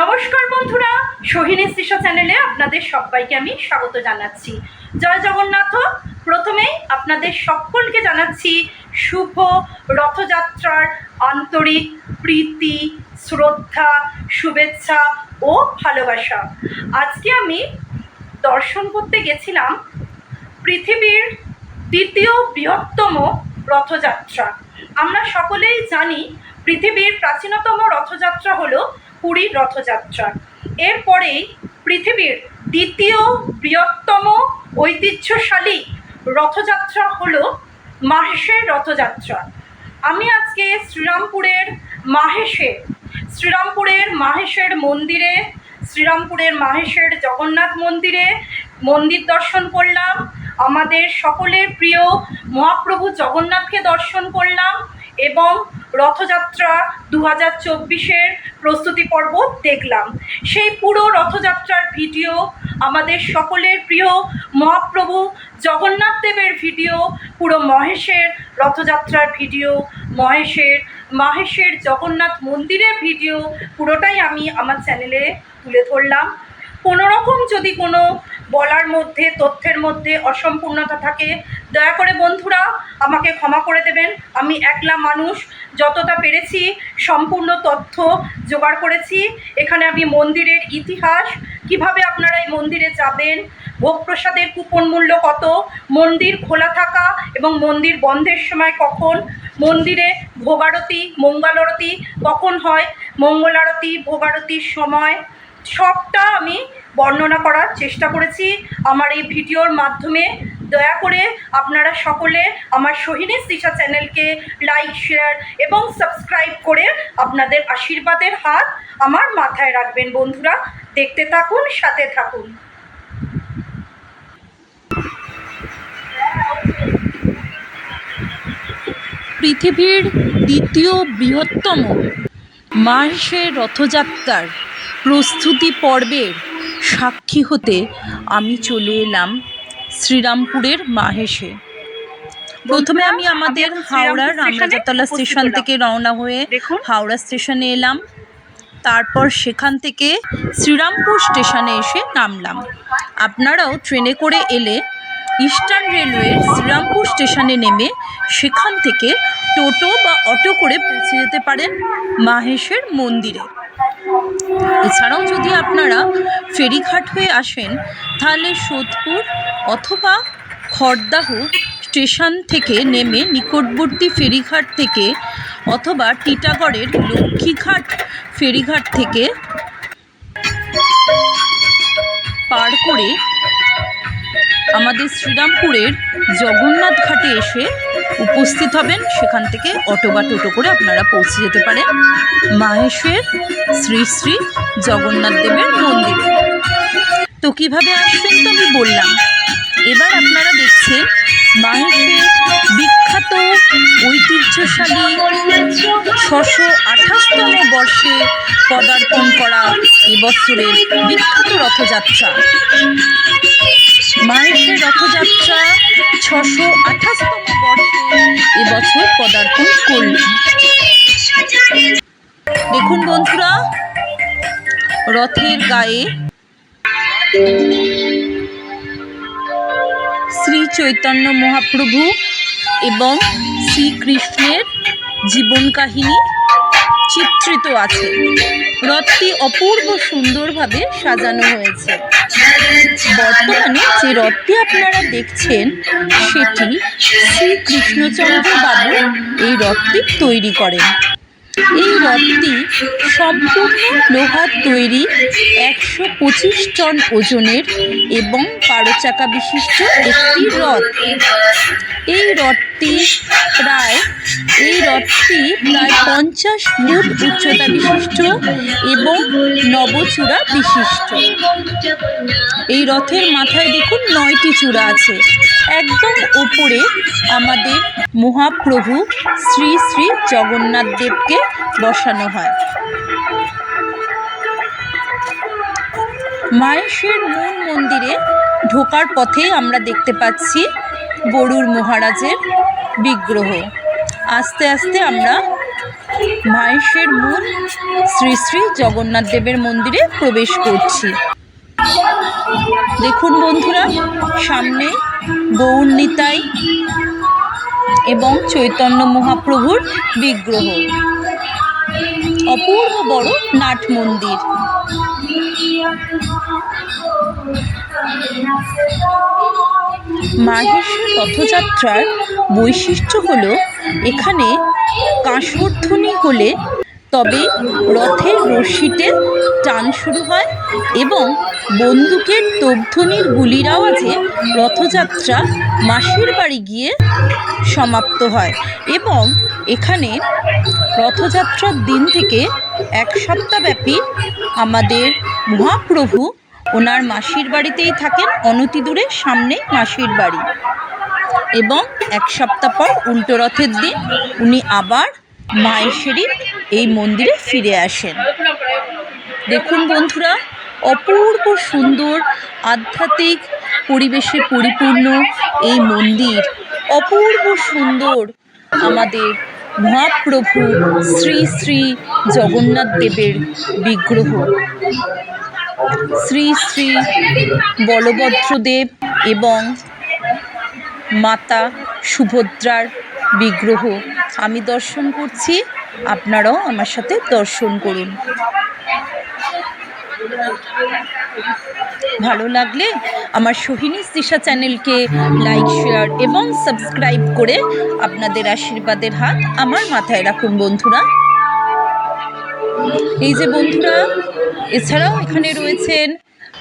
নমস্কার বন্ধুরা, সোহিনী সৃষ্য চ্যানেলে আপনাদের সবাইকে আমি স্বাগত জানাচ্ছি। জয় জগন্নাথ, প্রথমেই আপনাদের সকলকে জানাচ্ছি শুভ রথযাত্রার আন্তরিক প্রীতি, শ্রদ্ধা, শুভেচ্ছা ও ভালোবাসা। আজকে আমি দর্শন করতে গেছিলাম পৃথিবীর দ্বিতীয় বৃহত্তম রথযাত্রা। আমরা সকলেই জানি পৃথিবীর প্রাচীনতম রথযাত্রা হলো পুরীর রথযাত্রা। এরপরেই পৃথিবীর দ্বিতীয় বৃহত্তম ঐতিহ্যশালী রথযাত্রা হলো মাহেশের রথযাত্রা। আমি আজকে শ্রীরামপুরের মাহেশে, শ্রীরামপুরের মাহেশের মন্দিরে, শ্রীরামপুরের মাহেশের জগন্নাথ মন্দিরে মন্দির দর্শন করলাম, আমাদের সকলের প্রিয় মহাপ্রভু জগন্নাথকে দর্শন করলাম এবং রথযাত্রা দু হাজার চব্বিশের প্রস্তুতি পর্ব দেখলাম। সেই পুরো রথযাত্রার ভিডিও, আমাদের সকলের প্রিয় মহাপ্রভু জগন্নাথ দেবের ভিডিও, পুরো মহেশের রথযাত্রার ভিডিও, মহেশের, মাহেশের জগন্নাথ মন্দিরের ভিডিও, পুরোটাই আমি আমার চ্যানেলে তুলে ধরলাম। কোনো রকম যদি কোনো বলার মধ্যে, তথ্যের মধ্যে অসম্পূর্ণতা থাকে, দয়া করে বন্ধুরা আমাকে ক্ষমা করে দেবেন। আমি একলা মানুষ, যতটা পেরেছি সম্পূর্ণ তথ্য জোগাড় করেছি। এখানে আমি মন্দিরের ইতিহাস, কীভাবে আপনারা এই মন্দিরে যাবেন, ভোগ প্রসাদের কুপন মূল্য কত, মন্দির খোলা থাকা এবং মন্দির বন্ধের সময় কখন, মন্দিরে ভোগারতি, মঙ্গলারতি কখন হয়, মঙ্গলারতি, ভোগারতির সময় সবটা আমি বর্ণনা করার চেষ্টা করেছি। আমার এই ভিডিওর মাধ্যমে দয়া করে আপনারা সকলে আমার সোহিনী দিশা চ্যানেলকে লাইক শেয়ার এবং সাবস্ক্রাইব করে আপনাদের আশীর্বাদের হাত আমার মাথায় রাখবেন বন্ধুরা। দেখতে থাকুন, সাথে থাকুন। পৃথিবীর দ্বিতীয় বৃহত্তম মাহেশের রথযাত্রার প্রস্তুতি পর্বের সাক্ষী হতে আমি চলে এলাম শ্রীরামপুরের মাহেশে। প্রথমে আমি আমাদের আমি হাওড়ার রামরাজাতলা স্টেশন থেকে রওনা হয়ে হাওড়া স্টেশনে এলাম। তারপর সেখান থেকে শ্রীরামপুর স্টেশনে এসে নামলাম। আপনারাও ট্রেনে করে এলে ইস্টার্ন রেলওয়ের শ্রীরামপুর স্টেশনে নেমে সেখান থেকে টোটো বা অটো করে পৌঁছে যেতে পারেন মাহেশের মন্দিরে। এছাড়াও যদি আপনারা ফেরিঘাট হয়ে আসেন, তাহলে সোদপুর অথবা খড়দাহ স্টেশন থেকে নেমে নিকটবর্তী ফেরিঘাট থেকে অথবা টিটাগড়ের লক্ষ্মীঘাট ফেরিঘাট থেকে পার করে আমাদের শ্রীরামপুরের জগন্নাথ ঘাটে এসে উপস্থিত হবেন, সেখান থেকে অটো বা টোটো করে আপনারা পৌঁছে যেতে পারেন মাহেশের শ্রী শ্রী জগন্নাথ দেবের মন্দিরে। তো কীভাবে আসবেন তো আমি বললাম, এবার আপনারা দেখছেন মাহেশের বিখ্যাত ঐতিহ্যশালী ছশো আঠাশতম বর্ষে পদার্পণ করা এবছরের বিখ্যাত রথযাত্রা। মাহেশের রথযাত্রা ছশো আঠাশতম বর্ষে এবছর পদার্পণ করলেন দেখুন বন্ধুরা, রথের গায়ে শ্রী চৈতন্য মহাপ্রভু এবং শ্রীকৃষ্ণের জীবন কাহিনী চিত্রিত আছে। রথটি অপূর্ব সুন্দরভাবে সাজানো হয়েছে। বর্তমানে যে রথটি আপনারা দেখছেন, সেটি শ্রীকৃষ্ণচন্দ্র বাবু এই রথটি তৈরি করেন। এই রথটি সম্পূর্ণ লোহার তৈরি একশো পঁচিশ টন ওজনের এবং বারো চাকা বিশিষ্ট একটি রথ। এই রথটি প্রায়, এই রথটি প্রায় পঞ্চাশ ফুট উচ্চতা বিশিষ্ট এবং নবচূড়া বিশিষ্ট। এই রথের মাথায় দেখুন নয়টি চূড়া আছে। একদম ওপরে আমাদের মহাপ্রভু শ্রী শ্রী জগন্নাথ দেবকে বসানো হয়। মাহেশের মূল মন্দিরে ঢোকার পথে আমরা দেখতে পাচ্ছি গরুর মহারাজের বিগ্রহ। আস্তে আস্তে আমরা মাহেশের মূল শ্রী শ্রী জগন্নাথ দেবের মন্দিরে প্রবেশ করছি। দেখুন বন্ধুরা, সামনে গৌর নিতাই এবং চৈতন্য মহাপ্রভুর বিগ্রহ। অপূর্ব বড় নাট মন্দির। মাহেশের রথযাত্রার বৈশিষ্ট্য হল এখানে কাঁসরধ্বনি হলে তবে রথের রশিতে টান শুরু হয় এবং বন্দুকের তোপধ্বনির গুলির আওয়াজে রথযাত্রা মাসির বাড়ি গিয়ে সমাপ্ত হয় এবং এখানে রথযাত্রার দিন থেকে এক সপ্তাহব্যাপী আমাদের মহাপ্রভু ওনার মাসির বাড়িতেই থাকেন, অনতি দূরে সামনে মাসির বাড়ি। এবং এক সপ্তাহ পর উল্টো রথের দিন উনি আবার মায়েশ্বরী এই মন্দিরে ফিরে আসেন। দেখুন বন্ধুরা, অপূর্ব সুন্দর, আধ্যাত্মিক পরিবেশে পরিপূর্ণ এই মন্দির। অপূর্ব সুন্দর আমাদের মহাপ্রভু শ্রী শ্রী জগন্নাথ দেবের বিগ্রহ। শ্রী শ্রী বলভদ্রদেব এবং মাতা সুভদ্রার বিগ্রহ। আমি দর্শন করছি, আপনারাও আমার সাথে দর্শন করুন। ভালো লাগলে আমার সোহিনী দিশা চ্যানেলকে লাইক, শেয়ার এবং সাবস্ক্রাইব করে আপনাদের আশীর্বাদের হাত আমার মাথায় রাখুন, বন্ধুরা। এই যে বন্ধুরা, এছাড়াও এখানে রয়েছেন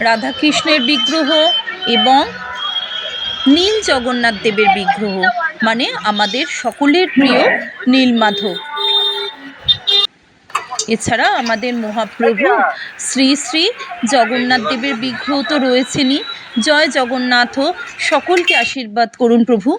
রাধাকৃষ্ণের বিগ্রহ এবং নীল জগন্নাথ দেবের বিগ্রহ মানে আমাদের সকলের প্রিয় নীলমাধব। এছাড়া আমাদের মহাপ্রভু শ্রী শ্রী জগন্নাথ দেবের বিগ্রহ তো রয়েছেনই। জয় জগন্নাথ, সকলকে আশীর্বাদ করুন প্রভু।